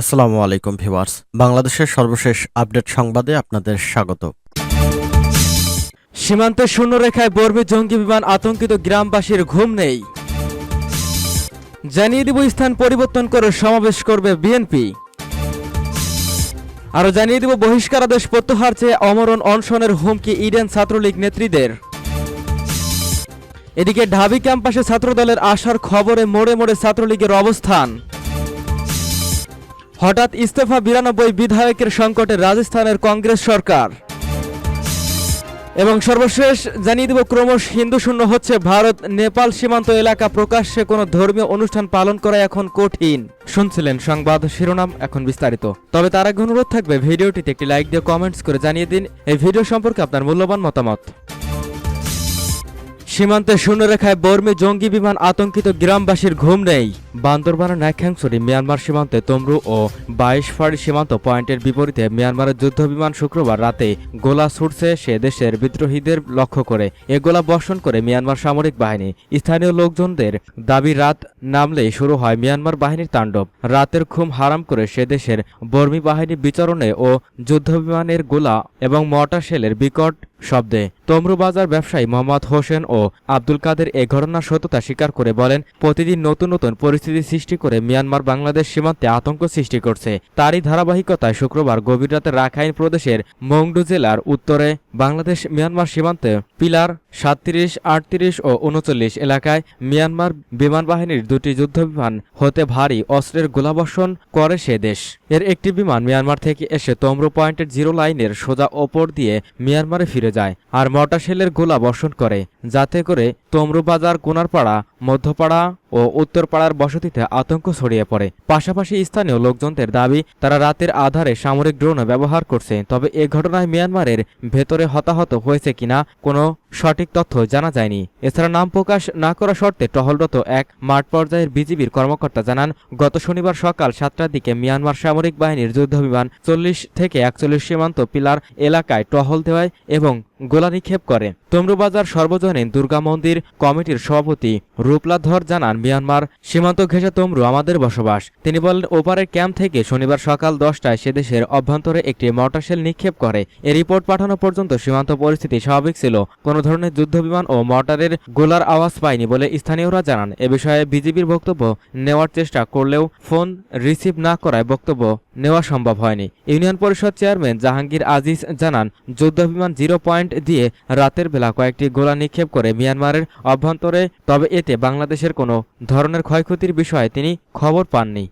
আসসালামু আলাইকুম ভিউয়ার্স। বাংলাদেশের সর্বশেষ আপডেট সংবাদে আপনাদের স্বাগত। সীমান্তে শূন্যরেখায় বর্মী জঙ্গি বিমান আতঙ্কিত গ্রামবাসীর ঘুম নেই। জানিয়ে দিব স্থান পরিবর্তন করে সমাবেশ করবে বিএনপি। আরও জানিয়ে দিব বহিষ্কারাদেশ প্রত্যাহার চেয়ে অমরণ অনশনের হুমকি ইডেন ছাত্রলীগ নেত্রীদের। এদিকে ঢাবি ক্যাম্পাসে ছাত্রদলের আসার খবরে মোড়ে মোড়ে ছাত্রলীগের অবস্থান। হঠাৎ ইস্তফা বিরানব্বই বিধায়কের সংকটে রাজস্থানের কংগ্রেস সরকার। এবং সর্বশেষ জানিয়ে দেব, ক্রমশ হিন্দু শূন্য হচ্ছে ভারত। নেপাল সীমান্ত এলাকা প্রকাশ্যে কোনো ধর্মীয় অনুষ্ঠান পালন করা এখন কঠিন। শুনছিলেন সংবাদ শিরোনাম, এখন বিস্তারিত। তবে তার আগে অনুরোধ থাকবে, ভিডিওটিতে একটি লাইক দিয়ে কমেন্টস করে জানিয়ে দিন। এই ভিডিও সম্পর্কে আপনার মূল্যবান মতামত। সীমান্তে শূন্যরেখায় বর্মী জঙ্গি বিমান আতঙ্কিত গ্রামবাসীর ঘুম নেই। বান্দরবানের ন্যাখ্যাংসরি মিয়ানমার সীমান্তে তমরু ও বাইশ ফাড়ি সীমান্ত পয়েন্টের বিপরীতে মিয়ানমারের যুদ্ধ বিমান শুক্রবার রাতে গোলা ছুটছে সে দেশের বিদ্রোহীদের লক্ষ্য করে। এ গোলা বর্ষণ করে মিয়ানমার সামরিক বাহিনী। স্থানীয় লোকজনদের দাবি, রাত নামলেই শুরু হয় মিয়ানমার বাহিনীর তাণ্ডব। রাতের ঘুম হারাম করে সে দেশের বর্মী বাহিনী বিচরণে ও যুদ্ধবিমানের গোলা এবং মর্টার শেলের বিকট শব্দে। তমরুবাজার ব্যবসায়ী মোহাম্মদ হোসেন ও আব্দুল কাদের এ ঘটনার সত্যতা স্বীকার করে বলেন, প্রতিদিন নতুন নতুন পরিস্থিতি সৃষ্টি করে মিয়ানমার বাংলাদেশ সীমান্তে আতঙ্ক সৃষ্টি করছে। তারই ধারাবাহিকতায় শুক্রবার গভীর রাতে রাখাইন প্রদেশের মংডু জেলার উত্তরে বাংলাদেশ মিয়ানমার সীমান্তে পিলার সাতত্রিশ, আটত্রিশ ও উনচল্লিশ এলাকায় মিয়ানমার বিমান বাহিনীর দুটি যুদ্ধবিমান হতে ভারী অস্ত্রের গোলাবর্ষণ করে সে দেশ। এর একটি বিমান মিয়ানমার থেকে এসে তমরু পয়েন্টের জিরো লাইনের সোজা ওপর দিয়ে মিয়ানমারে ফিরে যায় আর মর্টাশেলের গোলা বর্ষণ করে, যাতে করে তমরুবাজার কোনারপাড়া, মধ্যপাড়া ও উত্তরপাড়ার বসতিতে আতঙ্ক ছড়িয়ে পড়ে। পাশাপাশি স্থানীয় লোকজনদের দাবি, তারা রাতের আধারে সামরিক ড্রোনও ব্যবহার করছে, তবে এ ঘটনায় মিয়ানমারের ভেতরে হতাহত হয়েছে কিনা কোনো সঠিক তথ্য জানা যায়নি। এছাড়া নাম প্রকাশ না করা শর্তে টহলরত এক মাঠ পর্যায়ের বিজিবির কর্মকর্তা জানান, গত শনিবার সকাল সাতটার দিকে মিয়ানমার সামরিক বাহিনীর যুদ্ধবিমান চল্লিশ থেকে একচল্লিশ সীমান্ত পিলার এলাকায় টহল দেওয়ায় এবং গোলা নিক্ষেপ করে। তমরুবাজার সর্বজনীন দুর্গা মন্দির কমিটির সভাপতি রূপলাধর জানান, মিয়ানমার সীমান্ত ঘেঁষে তমরু আমাদের বসবাস। তিনি বলেন, ওপারের ক্যাম্প থেকে শনিবার সকাল দশটায় সে দেশের অভ্যন্তরে একটি মর্টারশেল নিক্ষেপ করে। এ রিপোর্ট পাঠানো পর্যন্ত সীমান্ত পরিস্থিতি স্বাভাবিক ছিল। কোনো ধরনের যুদ্ধবিমান ও মর্টারের গোলার আওয়াজ পায়নি বলে স্থানীয়রা জানান। এ বিষয়ে বিজিবির বক্তব্য নেওয়ার চেষ্টা করলেও ফোন রিসিভ না করায় বক্তব্য নেওয়া সম্ভব হয়নি। ইউনিয়ন পরিষদ চেয়ারম্যান জাহাঙ্গীর আজিজ জানান, যুদ্ধবিমান জিরো পয়েন্ট দিয়ে রাতের বেলা কয়েকটি গোলা নিক্ষেপ করে মিয়ানমারের অভ্যন্তরে, তবে এতে বাংলাদেশের কোনো ধরনের ক্ষয়ক্ষতির বিষয়ে তিনি খবর পাননি।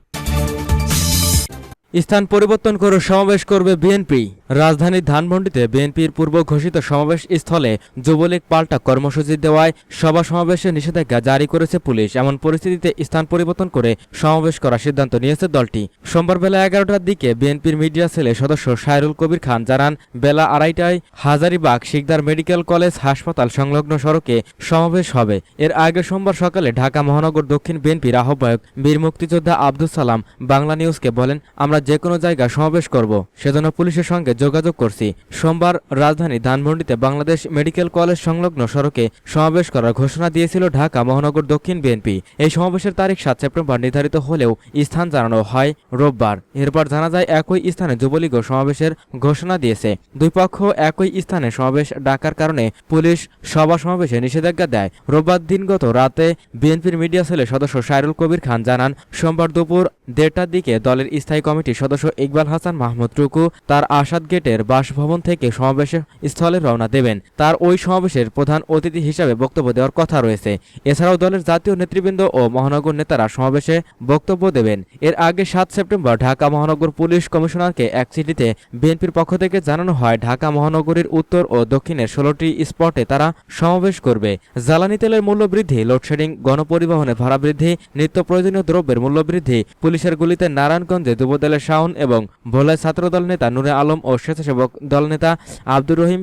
স্থান পরিবর্তন করে সমাবেশ করবে বিএনপি। রাজধানীর ধানমন্ডিতে বিএনপির পূর্ব ঘোষিত সমাবেশ স্থলে যুবলীগ পাল্টা কর্মসূচি দেওয়ায় সভা সমাবেশে নিষেধাজ্ঞা জারি করেছে পুলিশ। এমন পরিস্থিতিতে স্থান পরিবর্তন করে সমাবেশ করার সিদ্ধান্ত নিয়েছে দলটি। সোমবার বেলা এগারোটার দিকে বিএনপির মিডিয়া সেলের সদস্য সাইরুল কবির খান জানান, বেলা আড়াইটায় হাজারিবাগ শিকদার মেডিকেল কলেজ হাসপাতাল সংলগ্ন সড়কে সমাবেশ হবে। এর আগে সোমবার সকালে ঢাকা মহানগর দক্ষিণ বিএনপির আহ্বায়ক বীর মুক্তিযোদ্ধা আব্দুল সালাম বাংলা নিউজকে বলেন, আমরা যে কোনো জায়গায় সমাবেশ করব। সেজন্য পুলিশের সঙ্গে যোগাযোগ করছি। সোমবার রাজধানী ধানমন্ডিতে বাংলাদেশ মেডিকেল কলেজ সংলগ্ন সড়কে সমাবেশ করার ঘোষণা দিয়েছিল ঢাকা মহানগর দক্ষিণ বিএনপি। এই সমাবেশের তারিখ সাত সেপ্টেম্বর নির্ধারিত হলেও স্থান জানানো হয় রোববার। এরপর জানা যায় একই স্থানে যুবলীগও সমাবেশের ঘোষণা দিয়েছে। দুই পক্ষ একই স্থানে সমাবেশ ডাকার কারণে পুলিশ সভা সমাবেশে নিষেধাজ্ঞা দেয়। রোববার দিনগত রাতে বিএনপির মিডিয়া সেলের সদস্য সাইরুল কবির খান জানান, সোমবার দুপুর দেড়টার দিকে দলের স্থায়ী কমিটির সদস্য ইকবাল হাসান মাহমুদ টুকু তার আসাদ গেটের বাসভবন থেকে সমাবেশ স্থলে রওনা দেবেন। তার ওই সমাবেশের প্রধান অতিথি হিসাবে বক্তব্য দেওয়ার কথা রয়েছে। এছাড়াও দলের জাতীয় নেতৃবৃন্দ ও মহানগর নেতারা সমাবেশে বক্তব্য দেবেন। এর আগে সাত সেপ্টেম্বর ঢাকা মহানগর পুলিশ কমিশনারকে এক চিঠিতে বিএনপির পক্ষ থেকে জানানো হয়, ঢাকা মহানগরীর উত্তর ও দক্ষিণের ষোলোটি স্পটে তারা সমাবেশ করবে। জ্বালানি তেলের মূল্য বৃদ্ধি, লোডশেডিং, গণপরিবহনের ভাড়া বৃদ্ধি, নিত্য প্রয়োজনীয় দ্রব্যের মূল্য বৃদ্ধি পুলিশের গুলিতে নারায়ণগঞ্জে যুবদলের শাওন এবং ভোলায় ছাত্রদল নেতা নুরে আলম ও স্বেচ্ছাসেবক দল নেতা আব্দুর রহিম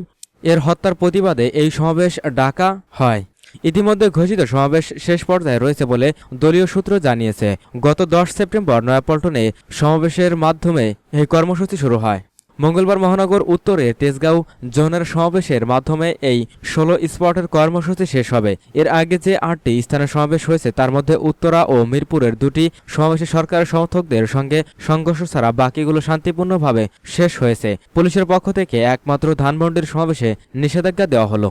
এর হত্যার প্রতিবাদে এই সমাবেশ ডাকা হয়। ইতিমধ্যে ঘোষিত সমাবেশ শেষ পর্যায়ে রয়েছে বলে দলীয় সূত্র জানিয়েছে। গত দশ সেপ্টেম্বর নয়াপল্টনে সমাবেশের মাধ্যমে এই কর্মসূচি শুরু হয়। মঙ্গলবার মহানগর উত্তরে তেজগাঁও জোনের সমাবেশের মাধ্যমে এই ষোলো স্পটের কর্মসূচি শেষ হবে। এর আগে যে আটটি স্থানে সমাবেশ হয়েছে, তার মধ্যে উত্তরা ও মিরপুরের দুটি সমাবেশে সরকারের সমর্থকদের সঙ্গে সংঘর্ষ ছাড়া বাকিগুলো শান্তিপূর্ণভাবে শেষ হয়েছে। পুলিশের পক্ষ থেকে একমাত্র ধানমন্ডির সমাবেশে নিষেধাজ্ঞা দেওয়া হলো।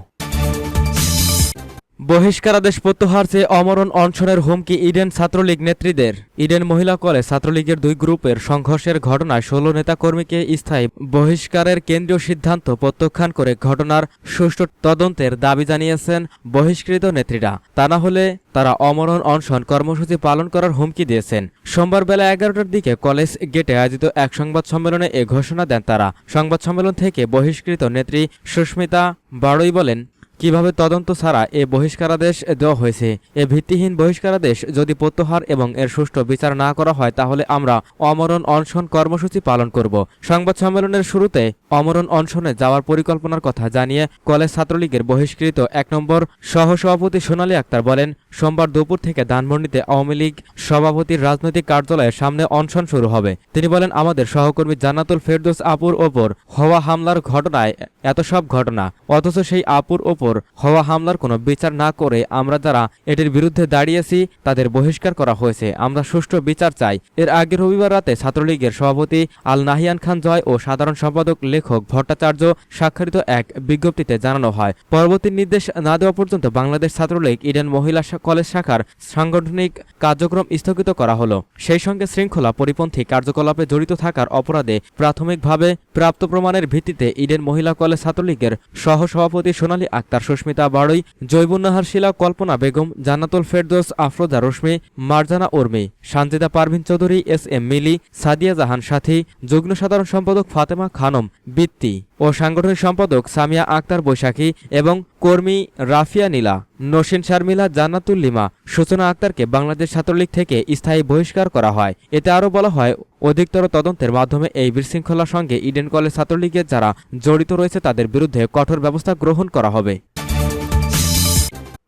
বহিষ্কারাদেশ প্রত্যাহার চেয়ে অমরণ অনশনের হুমকি ইডেন ছাত্রলীগ নেত্রীদের। ইডেন মহিলা কলেজ ছাত্রলীগের দুই গ্রুপের সংঘর্ষের ঘটনায় ষোলো নেতাকর্মীকে স্থায়ী বহিষ্কারের কেন্দ্রীয় সিদ্ধান্ত প্রত্যাখ্যান করে ঘটনার সুষ্ঠু তদন্তের দাবি জানিয়েছেন বহিষ্কৃত নেত্রীরা। তা না হলে তারা অমরণ অনশন কর্মসূচি পালন করার হুমকি দিয়েছেন। সোমবার বেলা এগারোটার দিকে কলেজ গেটে আয়োজিত এক সংবাদ সম্মেলনে এ ঘোষণা দেন তারা। সংবাদ সম্মেলন থেকে বহিষ্কৃত নেত্রী সুস্মিতা বাড়ই বলেন কীভাবে তদন্ত ছাড়া এ বহিষ্কারাদেশ দেওয়া হয়েছে? এ ভিত্তিহীন বহিষ্কারাদেশ যদি প্রত্যাহার এবং এর সুষ্ঠু বিচার না করা হয়, তাহলে আমরা অমরণ অনশন কর্মসূচি পালন করব। সংবাদ সম্মেলনের শুরুতে অমরণ অনশনে যাওয়ার পরিকল্পনার কথা জানিয়ে কলেজ ছাত্রলীগের বহিষ্কৃত এক নম্বর সহসভাপতি সোনালী আক্তার বলেন, সোমবার দুপুর থেকে ধানমন্ডিতে আওয়ামী লীগ সভাপতির রাজনৈতিক কার্যালয়ের সামনে অনশন শুরু হবে। তিনি বলেন, আমাদের সহকর্মী জান্নাতুল ফেরদৌস আপুর ওপর হওয়া হামলার ঘটনায় এত সব ঘটনা, অথচ সেই আপুর ওপর হওয়া হামলার কোনো বিচার না করে আমরা যারা এটির বিরুদ্ধে দাঁড়িয়েছি, তাদের বহিষ্কার করা হয়েছে। আমরা সুষ্ঠু বিচার চাই। এর আগে রবিবার রাতে ছাত্রলীগের সভাপতি আল নাহিয়ান খান জয় ও সাধারণ সম্পাদক, লেখক ভট্টাচার্য স্বাক্ষরিত এক বিজ্ঞপ্তিতে জানানো হয়। পরবর্তী নির্দেশ না দেওয়া পর্যন্ত বাংলাদেশ ছাত্রলীগ, ইডেন মহিলা কলেজ শাখার সাংগঠনিক কার্যক্রম স্থগিত করা হলো। সেই সঙ্গে শৃঙ্খলা পরিপন্থী কার্যকলাপে জড়িত থাকার অপরাধে প্রাথমিকভাবে প্রাপ্ত প্রমাণের ভিত্তিতে ইডেন মহিলা কলেজ ছাত্রলীগের সহসভাপতি সোনালী আক্তার সুস্মিতা বাড়ই জৈবুন্নাহার শিলা, কল্পনা বেগম, জান্নাতুল ফেরদোস, আফরোজা রশ্মি, মারজানা উর্মি, সানজিদা পারভিন চৌধুরী, এস এম মিলি, সাদিয়া জাহান সাথী, যুগ্ম সাধারণ সম্পাদক ফাতেমা খানম, বৃত্তি। ও সাংগঠনিক সম্পাদক সামিয়া আক্তার বৈশাখী এবং কর্মী রাফিয়া নীলা, নসেন শারমিলা, জান্নাতুল লিমা, সূচনা আক্তারকে বাংলাদেশ ছাত্রলীগ থেকে স্থায়ী বহিষ্কার করা হয়। এতে আরও বলা হয়, অধিকতর তদন্তের মাধ্যমে এই বিশৃঙ্খলার সঙ্গে ইডেন কলেজ ছাত্রলীগের যারা জড়িত রয়েছে তাদের বিরুদ্ধে কঠোর ব্যবস্থা গ্রহণ করা হবে।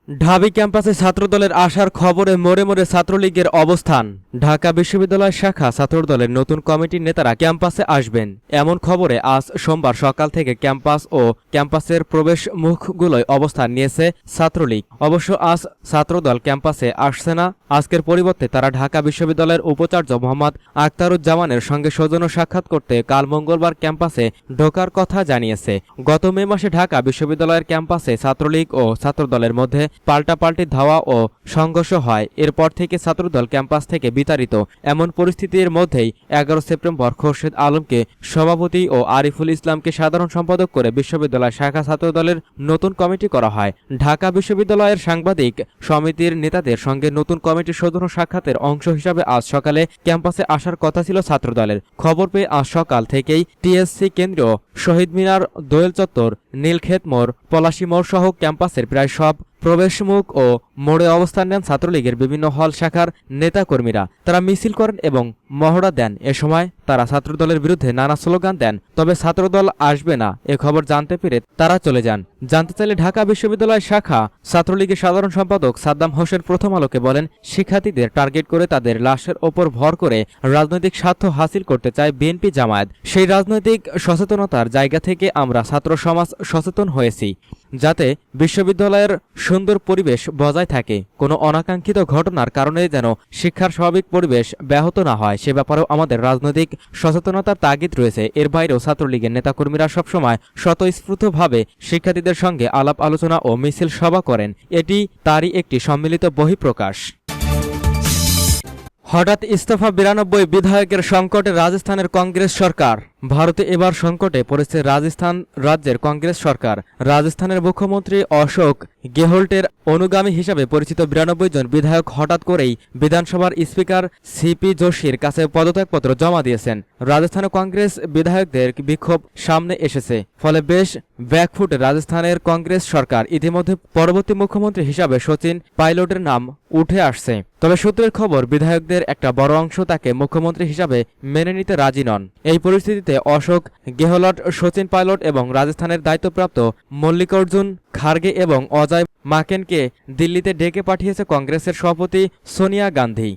ঢাবি ক্যাম্পাসে ছাত্রদলের আসার খবরে মোড়ে মোড়ে ছাত্রলীগের অবস্থান। ঢাকা বিশ্ববিদ্যালয় শাখা ছাত্রদলের নতুন কমিটির নেতারা ক্যাম্পাসে আসবেন। এমন খবরে আজ সোমবার সকাল থেকে ক্যাম্পাস ও ক্যাম্পাসের প্রবেশ মুখগুলোয় অবস্থান নিয়েছে ছাত্রলীগ। অবশ্য আজ ছাত্রদল ক্যাম্পাসে আসছে না। আজকের পরিবর্তে তারা ঢাকা বিশ্ববিদ্যালয়ের উপাচার্য মোহাম্মদ আখতারুজ্জামানের সঙ্গে সৌজন্য সাক্ষাৎ করতে কাল মঙ্গলবার ক্যাম্পাসে ঢোকার কথা জানিয়েছে। গত মে মাসে ঢাকা বিশ্ববিদ্যালয়ের ক্যাম্পাসে ছাত্রলীগ ও ছাত্রদলের মধ্যে পাল্টাপাল্টি ধাওয়া ও সংঘর্ষ হয়। এরপর থেকে ছাত্রদল ক্যাম্পাস থেকে বিতাড়িত। এমন পরিস্থিতির মধ্যেই এগারো সেপ্টেম্বর খোরশেদ আলমকে সভাপতি ও আরিফুল ইসলামকে সাধারণ সম্পাদক করে বিশ্ববিদ্যালয় শাখা ছাত্রদলের নতুন কমিটি করা হয়। ঢাকা বিশ্ববিদ্যালয়ের সাংবাদিক সমিতির নেতাদের সঙ্গে নতুন কমিটির সৌজন্য সাক্ষাতের অংশ হিসাবে আজ সকালে ক্যাম্পাসে আসার কথা ছিল ছাত্রদলের। খবর পেয়ে আজ সকাল থেকেই টিএসসি কেন্দ্র শহীদ মিনার দোয়েল চত্বর নীলক্ষেত মোড় পলাশী মোড় সহ ক্যাম্পাসের প্রায় সব প্রবেশমুখ ও মোড়ে অবস্থান নেন ছাত্রলীগের বিভিন্ন হল শাখার নেতাকর্মীরা। তারা মিছিল করেন এবং মহড়া দেন। এ সময় তারা ছাত্রদলের বিরুদ্ধে নানা স্লোগান দেন। তবে ছাত্রদল আসবে না। এ খবর জানতে পেরে তারা চলে যান। জানতে চাইলে ঢাকা বিশ্ববিদ্যালয় শাখা ছাত্রলীগের সাধারণ সম্পাদক সাদ্দাম হোসেন প্রথম আলোকে বলেন, শিক্ষার্থীদের টার্গেট করে তাদের লাশের ওপর ভর করে রাজনৈতিক স্বার্থ হাসিল করতে চায় বিএনপি জামায়াত। সেই রাজনৈতিক সচেতনতার জায়গা থেকে আমরা ছাত্র সমাজ সচেতন হয়েছি। যাতে বিশ্ববিদ্যালয়ের সুন্দর পরিবেশ বজায় থাকে। কোনো অনাকাঙ্ক্ষিত ঘটনার কারণে যেন শিক্ষার স্বাভাবিক পরিবেশ ব্যাহত না হয়, সে ব্যাপারেও আমাদের রাজনৈতিক সচেতনতার তাগিদ রয়েছে। এর বাইরেও ছাত্রলীগের নেতাকর্মীরা সবসময় স্বতঃস্ফূর্তভাবে শিক্ষার্থীদের সঙ্গে আলাপ আলোচনা ও মিছিল সভা করেন। এটি তারই একটি সম্মিলিত বহিঃপ্রকাশ। হঠাৎ ইস্তফা বিরানব্বই বিধায়কের সংকটে রাজস্থানের কংগ্রেস সরকার ভারতে এবার সংকটে পড়েছে রাজস্থান রাজ্যের কংগ্রেস সরকার। রাজস্থানের মুখ্যমন্ত্রী অশোক গেহল্টের অনুগামী হিসাবে পরিচিত বিরানব্বই জন বিধায়ক হঠাৎ করেই বিধানসভার স্পিকার সিপি যোশীর কাছে পদত্যাগপত্র জমা দিয়েছেন। রাজস্থানে কংগ্রেস বিধায়কদের বিক্ষোভ সামনে এসেছে। ফলে বেশ ব্যাকফুটে রাজস্থানের কংগ্রেস সরকার। ইতিমধ্যে পরবর্তী মুখ্যমন্ত্রী হিসাবে সচিন পাইলটের নাম উঠে আসছে। তবে সূত্রের খবর, বিধায়কদের একটা বড় অংশ তাকে মুখ্যমন্ত্রী হিসাবে মেনে নিতে রাজি নন। এই পরিস্থিতিতে অশোক গেহলট, সচিন পাইলট এবং রাজস্থানের দায়িত্বপ্রাপ্ত মল্লিকার্জুন খার্গে এবং অজয় মাকেনকে দিল্লিতে ডেকে পাঠিয়েছে কংগ্রেসের সভাপতি সোনিয়া গান্ধী।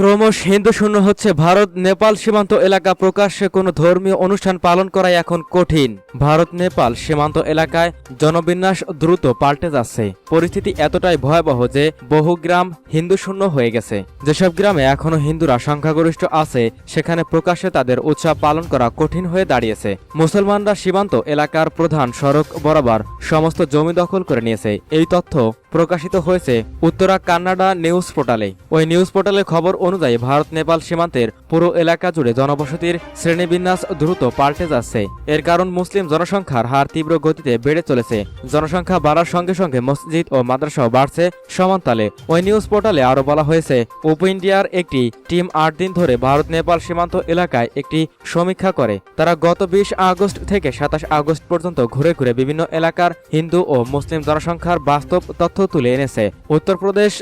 ক্রমশ হিন্দু শূন্য হচ্ছে ভারত। নেপাল সীমান্ত এলাকা প্রকাশ্যে কোনো ধর্মীয় অনুষ্ঠান পালন করা এখন কঠিন। ভারত, নেপাল সীমান্ত এলাকায় জনবিন্যাস দ্রুত পাল্টে যাচ্ছে। পরিস্থিতি এতটাই ভয়াবহ যে বহু গ্রাম হিন্দু শূন্য হয়ে গেছে। যেসব গ্রামে এখনও হিন্দুরা সংখ্যাগরিষ্ঠ আছে, সেখানে প্রকাশ্যে তাদের উৎসব পালন করা কঠিন হয়ে দাঁড়িয়েছে। মুসলমানরা সীমান্ত এলাকার প্রধান সড়ক বরাবর সমস্ত জমি দখল করে নিয়েছে। এই তথ্য প্রকাশিত হয়েছে উত্তরা কান্নাডা নিউজ পোর্টালে। ওই নিউজ পোর্টালে খবর অনুযায়ী ভারত, নেপাল সীমান্তের পুরো এলাকা জুড়ে জনবসতির শ্রেণীবিন্যাস দ্রুত পাল্টে যাচ্ছে। এর কারণ মুসলিম জনসংখ্যার হার তীব্র গতিতে বেড়ে চলেছে। জনসংখ্যা বাড়ার সঙ্গে সঙ্গে মসজিদ ও মাদ্রাসাও বাড়ছে সমান্তালে। ওই নিউজ পোর্টালে আরও বলা হয়েছে, উপ ইন্ডিয়ার একটি টিম আট দিন ধরে ভারত, নেপাল সীমান্ত এলাকায় একটি সমীক্ষা করে। তারা গত বিশ আগস্ট থেকে সাতাশ আগস্ট পর্যন্ত ঘুরে ঘুরে বিভিন্ন এলাকার হিন্দু ও মুসলিম জনসংখ্যার বাস্তব তথ্য তুলে এনেছে। উত্তরপ্রদেশ,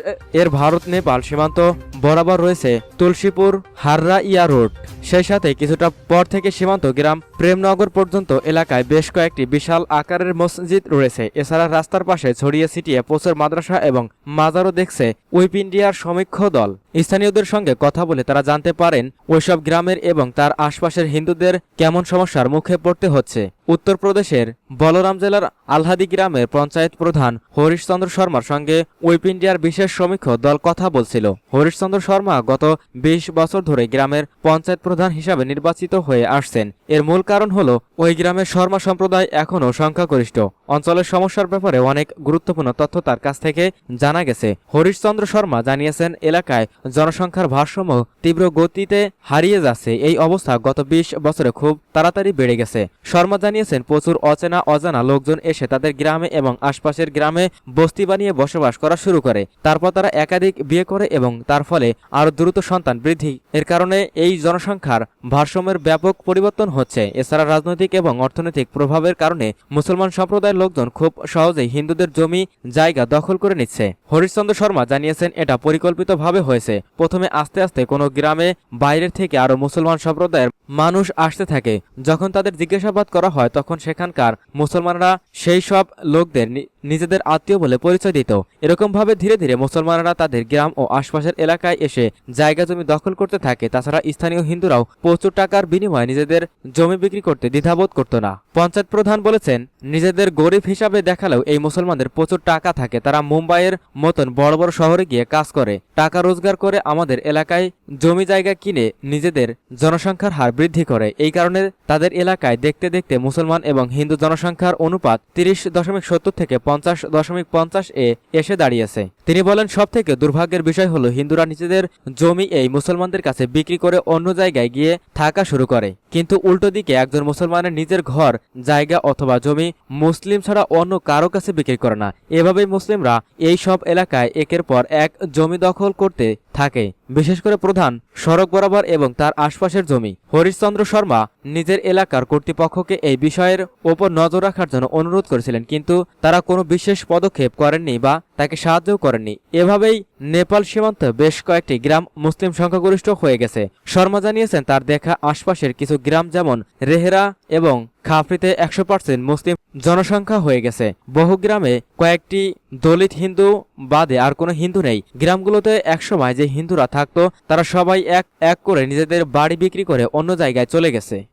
এর ভারত, নেপাল সীমান্ত বরাবর রয়েছে তুলসীপুর হাররা ইয়া রোড। সেই সাথে কিছুটা পর থেকে সীমান্ত গ্রাম প্রেমনগর পর্যন্ত এলাকায় বেশ কয়েকটি বিশাল আকারের মসজিদ রয়েছে। এছাড়া রাস্তার পাশে ছড়িয়ে ছিটিয়ে প্রচুর মাদ্রাসা এবং মাজারও দেখছে উইপ ইন্ডিয়ার সমীক্ষ দল। স্থানীয়দের সঙ্গে কথা বলে তারা জানতে পারেন, ওইসব গ্রামের এবং তার আশপাশের হিন্দুদের কেমন সমস্যার মুখে পড়তে হচ্ছে। উত্তরপ্রদেশের বলরাম জেলার আলহাদি গ্রামের পঞ্চায়েত প্রধান হরিশচন্দ্র শর্মার সঙ্গে উইপ ইন্ডিয়ার বিশেষ সমীক্ষ দল কথা বলছিল। হরিশচন্দ্র শর্মা গত বিশ বছর ধরে গ্রামের পঞ্চায়েত প্রধান হিসাবে নির্বাচিত হয়ে আসছেন। এর মূল কারণ হল, ওই গ্রামের শর্মা সম্প্রদায় এখনও সংখ্যাগরিষ্ঠ। অঞ্চলের সমস্যার ব্যাপারে অনেক গুরুত্বপূর্ণ তথ্য তার কাছ থেকে জানা গেছে। হরিশচন্দ্র শর্মা জানিয়েছেন, এলাকায় জনসংখ্যার ভারসাম্য তীব্র গতিতে হারিয়ে যাচ্ছে। এই অবস্থা গত বিশ বছরে খুব তাড়াতাড়ি বেড়ে গেছে। শর্মা জানিয়েছেন, প্রচুর অচেনা অজানা লোকজন এসে তাদের গ্রামে এবং আশপাশের গ্রামে বস্তি বানিয়ে বসবাস করা শুরু করে। তারপর তারা একাধিক বিয়ে করে এবং তার ফলে আরও দ্রুত সন্তান বৃদ্ধি। এর কারণে এই জনসংখ্যার ভারসাম্যের ব্যাপক পরিবর্তন হচ্ছে। এছাড়া রাজনৈতিক এবং অর্থনৈতিক প্রভাবের কারণে মুসলমান সম্প্রদায়ের লোকজন খুব সহজেই হিন্দুদের জমি, জায়গা দখল করে নিচ্ছে। হরিশ্চন্দ্র শর্মা জানিয়েছেন, এটা পরিকল্পিতভাবে হয়েছে। প্রথমে আস্তে আস্তে কোনো গ্রামে বাইরের থেকে আরও মুসলমান সম্প্রদায়ের মানুষ আসতে থাকে। যখন তাদের জিজ্ঞাসাবাদ করা হয়, তখন সেখানকার মুসলমানরা সেই সব লোকদের নিজেদের আত্মীয় বলে পরিচয় দিত। এরকম ভাবে ধীরে ধীরে মুসলমানরা তাদের গ্রাম ও আশপাশের এলাকায় এসে জায়গা জমি দখল করতে থাকে। তাছাড়া স্থানীয় হিন্দুরাও প্রচুর টাকার বিনিময়ে নিজেদের জমি বিক্রি করতে দ্বিধাবোধ করত না। পঞ্চায়েত প্রধান বলেছেন, নিজেদের গরিব হিসাবে দেখালেও এই মুসলমানদের প্রচুর টাকা থাকে। তারা মুম্বাইয়ের মতন বড় বড় শহরে গিয়ে কাজ করে। টাকা রোজগার করে আমাদের এলাকায় জমি জায়গা কিনে নিজেদের জনসংখ্যার হার বৃদ্ধি করে। এই কারণে তাদের এলাকায় দেখতে দেখতে মুসলমান এবং হিন্দু জনসংখ্যার অনুপাত তিরিশ দশমিক সত্তর থেকে পঞ্চাশ দশমিক পঞ্চাশ এ এসে দাঁড়িয়েছে। তিনি বলেন সব থেকে দুর্ভাগ্যের বিষয় হলো হিন্দুরা নিজেদের জমি এই মুসলমানদের কাছে বিক্রি করে অন্য জায়গায় গিয়ে থাকা শুরু করে। কিন্তু উল্টো দিকে একজন মুসলমানের নিজের ঘর, জায়গা অথবা জমি মুসলিম ছাড়া অন্য কারও কাছে বিক্রি করে না। এভাবেই মুসলিমরা এই সব এলাকায় একের পর এক জমি দখল করতে থাকে, বিশেষ করে প্রধান, সড়ক বরাবর এবং তার আশপাশের জমি। হরিশচন্দ্র শর্মা নিজের এলাকার কর্তৃপক্ষকে এই বিষয়ের ওপর নজর রাখার জন্য অনুরোধ করেছিলেন, কিন্তু তারা কোনো বিশেষ পদক্ষেপ করেননি বা তাকে সাহায্যও করেননি। এভাবেই নেপাল সীমান্তে বেশ কয়েকটি গ্রাম মুসলিম সংখ্যাগরিষ্ঠ হয়ে গেছে। শর্মা জানিয়েছেন, তার দেখা আশপাশের কিছু গ্রাম যেমন রেহেরা এবং খাফরিতে একশো পার্সেন্ট মুসলিম জনসংখ্যা হয়ে গেছে। বহু গ্রামে কয়েকটি দলিত হিন্দু বাদে আর কোনো হিন্দু নেই। গ্রামগুলোতে একসময় যে হিন্দুরা থাকতো, তারা সবাই এক এক করে নিজেদের বাড়ি বিক্রি করে অন্য জায়গায় চলে গেছে।